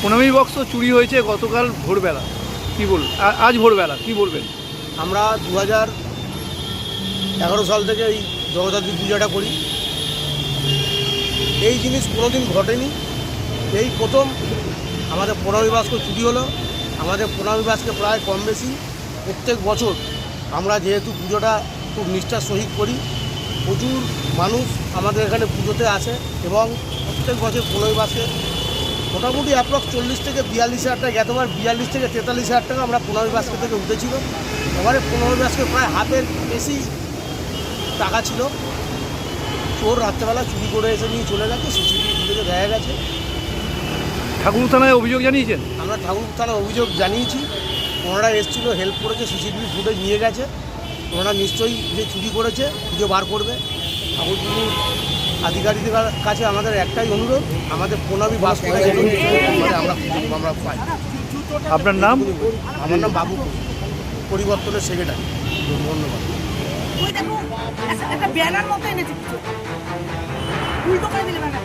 প্রণামী box চুরি হয়েছে গতকাল ভোরবেলা। কি বল আজ ভোরবেলা, কি বলবেন? আমরা দু হাজার এগারো সাল থেকে এই জগদ্ধাত্রী পূজাটা করি। এই জিনিস কোনোদিন ঘটেনি। এই প্রথম আমাদের প্রণামী বাস্ক চুরি হলো। আমাদের প্রণামী বাসকে প্রায় কম বেশি প্রত্যেক বছর আমরা যেহেতু পুজোটা খুব নিষ্ঠার সহিত করি, প্রচুর মানুষ আমাদের এখানে পুজোতে আসে এবং প্রত্যেক বছর প্রণামী বাসকে মোটামুটি অ্যাপ্রক্স চল্লিশ থেকে বিয়াল্লিশ হাজার টাকা গতবার বিয়াল্লিশ থেকে তেতাল্লিশ হাজার টাকা আমরা পনেরোই বাস্কে থেকে উঠেছিল। এবারে পনেরোই বাস্কে প্রায় হাতের বেশি টাকা ছিল। চোর রাত্রেবেলা চুরি করে এসে নিয়ে চলে গেছে সিসিটিভি ফুটেজে দেখা গেছে। ঠাকুর থানায় অভিযোগ জানিয়েছেন? আমরা ঠাকুর থানায় অভিযোগ জানিয়েছি। ওনারা এসেছিল হেল্প করেছে সিসিটিভি ফুটেজ নিয়ে গেছে। ওনারা নিশ্চয়ই যে চুরি করেছে খুঁজে বার করবে। ঠাকুরপুকুর আধিকারিকদের কাছে আমাদের একটাই অনুরোধ আমাদের প্রণামী বাস করে আমরা আমরা পাই। আপনার নাম? আমার নাম বাবু পরিবর্তনের সেক্রেটারি ধন্যবাদ। ওই দেখো একটা- ব্যানার মতো এনেছে উল্টো করে দিলে ব্যানার।